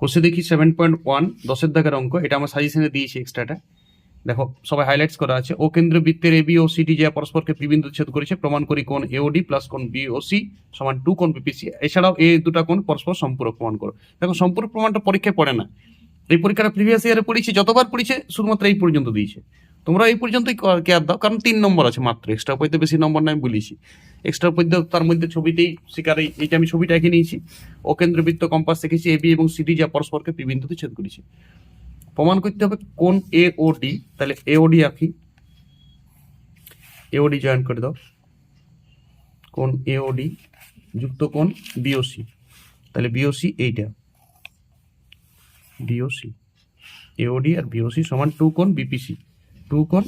কোষে দেখি seven point one দশের দাগের অঙ্ক, এটা আমার সাজেশনে দিয়েছি এক্সট্রাটা দেখো, সবাই হাইলাইটস করা আছে। ও কেন্দ্র বৃত্তের এবি ও সিটি যা পরস্পরকে বিবিন্দু ছেদ করেছে। প্রমাণ করি কোন এওডি প্লাস কোন বিওসি সমান টু কোন বিপিসি এছাড়াও এই দুটা কোন পরস্পর সম্পূরক প্রমাণ করো। দেখো, সম্পূরক প্রমাণটা পরীক্ষায় পড়ে না। এই পরীক্ষাটা প্রিভিয়াস ইয়ারে পড়েছি যতবার পড়েছে শুধুমাত্র এই পর্যন্ত দিয়েছে। তোমরা এই পর্যন্তই কেয়ার দাও, কারণ তিন নম্বর আছে মাত্র এক্সট্রা পইতে বেশি নম্বর নাই বলেছি। এক্সট্রা তার মধ্যে ছবিতেই শিকার এই- এইটা আমি ছবিটা এঁকে নিয়েছি ও কেন্দ্রবৃত্ত কম্পাস দেখেছি এবি এবং সিডি যা পরস্পরকে বিবিন্দুতে ছেদ করেছে। প্রমাণ করতে হবে কোন এ ও ডি তাহলে এ ও ডি আঁকি। এ ও ডি জয়েন করে দাও। কোন এ ও ডি যুক্ত কোন বিওসি তাহলে বিওসি এইটা। বিওসি এওডি আর বিওসি সমান টু কোন বিপিসি টু কোন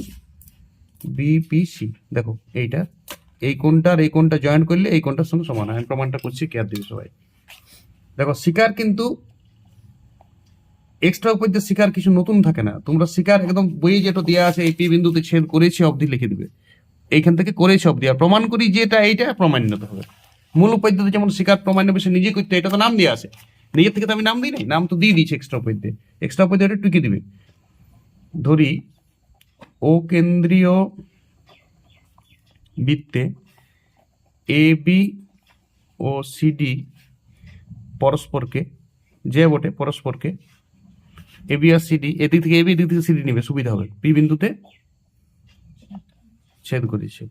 বিপিসি দেখো, এইটা এই কোনটা আর এই কোনটা জয়েন করলে এই কোনটার সঙ্গে সমান হয়। আমি প্রমাণটা করছি কেয়ার দিবি সবাই। দেখো, শিকার কিন্তু এক্সট্রা উপর শিকার কিছু নতুন থাকে না। তোমরা শিকার একদম বইয়ে যেটা দেওয়া আছে, এই পি বিন্দুতে ছেদ করেছে, অবধি লিখে দিবে। এইখান থেকে করেছে, অবধি। আর প্রমাণ করি যে এটা, এইটা প্রমাণ্যত হবে। মূল পদ্ধতি যেমন শিকার প্রমাণ্য বিষয় নিজে করতে এটা তো নাম দেওয়া আছে। নিজের থেকে তো আমি নাম দিই নাই, নাম তো দিয়ে দিয়েছি এক্সট্রা পদ্যে এক্সট্রা পদ্যে এটা টুকে দিবে। ধরি, ও কেন্দ্রীয় বৃত্তে এ বি ও সিডি পরস্পরকে যে বটে পরস্পরকে এ বি আর সিডি এদিক থেকে এ বি এদিক থেকে সিডি নেবে, সুবিধা হবে। পি বিন্দুতে ছেদ করেছে।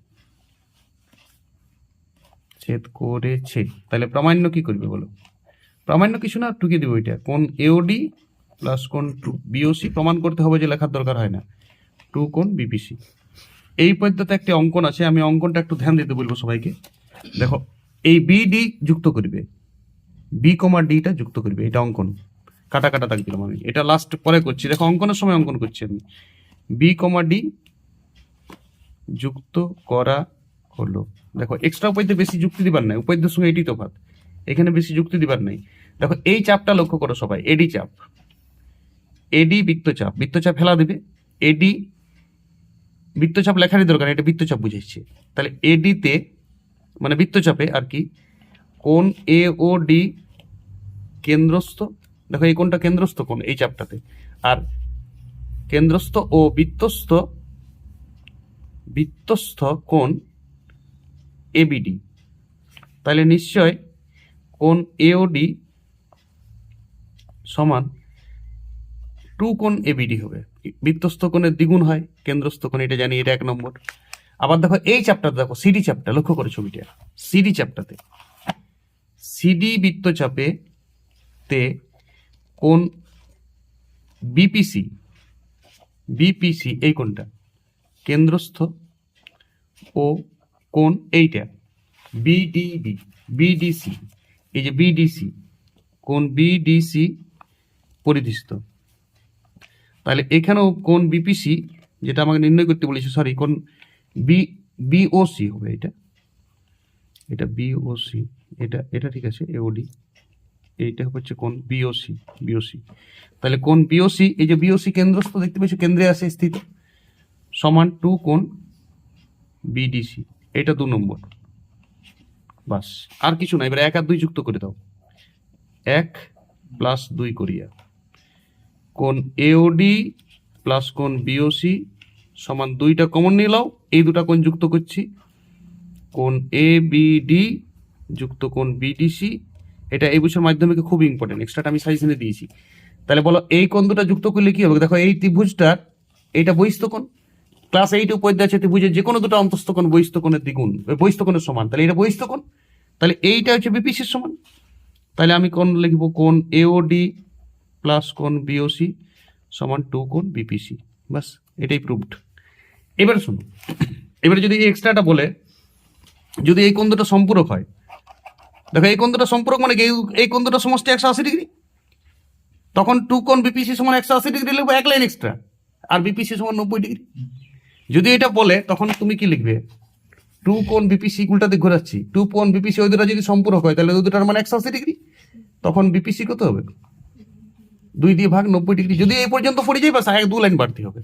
ছেদ করেছে। তাহলে প্রামাণ্য কি করবে বলো? প্রামাণ্য কিছু না টুকে দিব ওইটা কোন এওডি প্লাস কোন টু বিওসি প্রমাণ করতে হবে যে লেখার দরকার হয় না। টু কোন বিপিসি এই পদ্ধতিতে একটি অঙ্কন আছে, আমি অঙ্কনটা একটু ধ্যান দিতে বলব সবাইকে। দেখো, এই বিডি যুক্ত করবে। বি কমা ডিটা যুক্ত করবে, এটা অঙ্কন। কাটা কাটা দাগ আমি। এটা লাস্ট পরে করছি। দেখো, অঙ্কনের সময় অঙ্কন করছি আমি। বি কমা ডি যুক্ত করা হলো। দেখো এক্সট্রা উপায়তে বেশি যুক্তি দিবার নাই। উপায়দের সঙ্গে এটি তফাৎ। এখানে বেশি যুক্তি দিবার নাই। দেখো, এই চাপটা লক্ষ্য করো সবাই এডি চাপ। এডি বৃত্তচাপ। বৃত্তচাপ ফেলা দিবে। এডি বৃত্তচাপ লেখারই দরকার এটা বৃত্তচাপ বুঝাইছে। তাহলে এডিতে মানে বৃত্তচাপে আর কি কোন এ ও ডি কেন্দ্রস্থ, দেখো এই কোনটা কেন্দ্রস্থ কোন এই চাপটাতে। আর কেন্দ্রস্থ ও বৃত্তস্থ বৃত্তস্থ কোন এবিডি তাহলে নিশ্চয় কোন এওডি সমান টু কোন এবিডি হবে। বৃত্তস্থ কোণের দ্বিগুণ হয়, কেন্দ্রস্থ কোণ, এটা জানি, এটা এক নম্বর। আবার দেখো, এই চ্যাপ্টার দেখো সিডি চ্যাপ্টার লক্ষ্য করে ছবিটা? সিডি চ্যাপ্টারতে সিডি বৃত্তচাপে তে কোন বিপিসি বিপিসি এই কোনটা কেন্দ্রস্থ ও কোন এইটা বিডিবি বিডিসি এই যে বিডিসি কোন বিডিসি পরিধিস্থ। তাহলে এখানেও কোন বিপিসি যেটা আমাকে নির্ণয় করতে বলেছে সরি কোন বি বিওসি হবে এটা। এটা বিওসি এটা এটা ঠিক আছে এওডি এইটা হচ্ছে কোন বিওসি বিওসি তাহলে কোন বিওসি এই যে বিওসি কেন্দ্রস্থ দেখতে পাচ্ছ কেন্দ্রে আছে স্থিত, সমান টু কোন বিডিসি এটা দু নম্বর। বাস, আর কিছু না, এবার এক আর দুই যুক্ত করে দাও। এক প্লাস দুই করিয়া। কোন এওডি প্লাস কোন বিওসি সমান দুইটা কমন নিয়ে নাও। এই দুটা কোন যুক্ত করছি। কোন এ বিডি যুক্ত কোন বিডিসি এটা এই বছর মাধ্যমিকে খুব ইম্পর্টেন্ট এক্সট্রাটা আমি সাজেশনে দিয়েছি। তাহলে বলো, এই কোন দুটা যুক্ত করলে কি হবে? দেখো, এই ত্রিভুজটার এইটা বহিস্থ কোণ। ক্লাস এইট উপদ্যা আছে ত্রিভুজের যে কোনো দুটো অন্তস্থ কোণ বহিস্থ কোণের দ্বিগুণ ওই বহিস্থ কোণের সমান। তাহলে এটা বহিস্থ কোণ। তাহলে এইটা হচ্ছে বিপিসির সমান। তাহলে আমি কোন লিখব কোন এওডি প্লাস কোন বিওসি সমান টু কোন বিপিসি বাস এটাই প্রুভড এবারে শুনো এবারে যদি এই এক্সট্রাটা বলে, যদি এই দুটো সম্পূরক হয়, দেখো এই দুটো সম্পূরক মানে? এই- কোণ দুটো সমষ্টি একশো আশি ডিগ্রি। তখন টু কোণ বিপিসি সমান একশো আশি ডিগ্রি লিখব, এক লাইন এক্সট্রা আর বিপিসি সমান নব্বই ডিগ্রি। যদি এটা বলে, তখন তুমি কি লিখবে? টু কোণ বিপিসি উল্টা দিক ঘোরাচ্ছি। টু কোণ বিপিসি ওই দুটো যদি সম্পূরক হয়, তাহলে ওই দুটার মানে একশো আশি ডিগ্রি। তখন বিপিসি কত হবে? দুই দিয়ে ভাগ নব্বই ডিগ্রি। যদি এই পর্যন্ত পড়ে যায়, বাস এক দু লাইন বাড়তি হবে।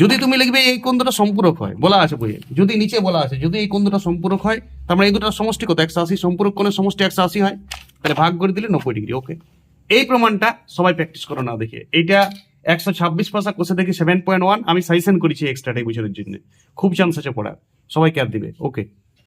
যদি তুমি লিখবে এই দুটো সম্পূরক হয়, বলা আছে বইয়ে। যদি নিচে বলা আছে, যদি এই কোণ দুটো সম্পূরক হয়, তার মানে এই দুটোর সমষ্টি কত একশো আশি সম্পূরক কোণের সমষ্টি একশো আশি হয়, তাহলে ভাগ করে দিলে নব্বই ডিগ্রি ওকে এই প্রমাণটা সবাই প্র্যাকটিস করো না দেখে। এইটা একশো ছাব্বিশ পাশা কোষে থেকে সেভেন পয়েন্ট ওয়ান আমি সাজেশন করেছি এক্সট্রাটা এই বছরের জন্য। খুব চান্স আছে পড়ার। সবাই কেয়ার দিবে ওকে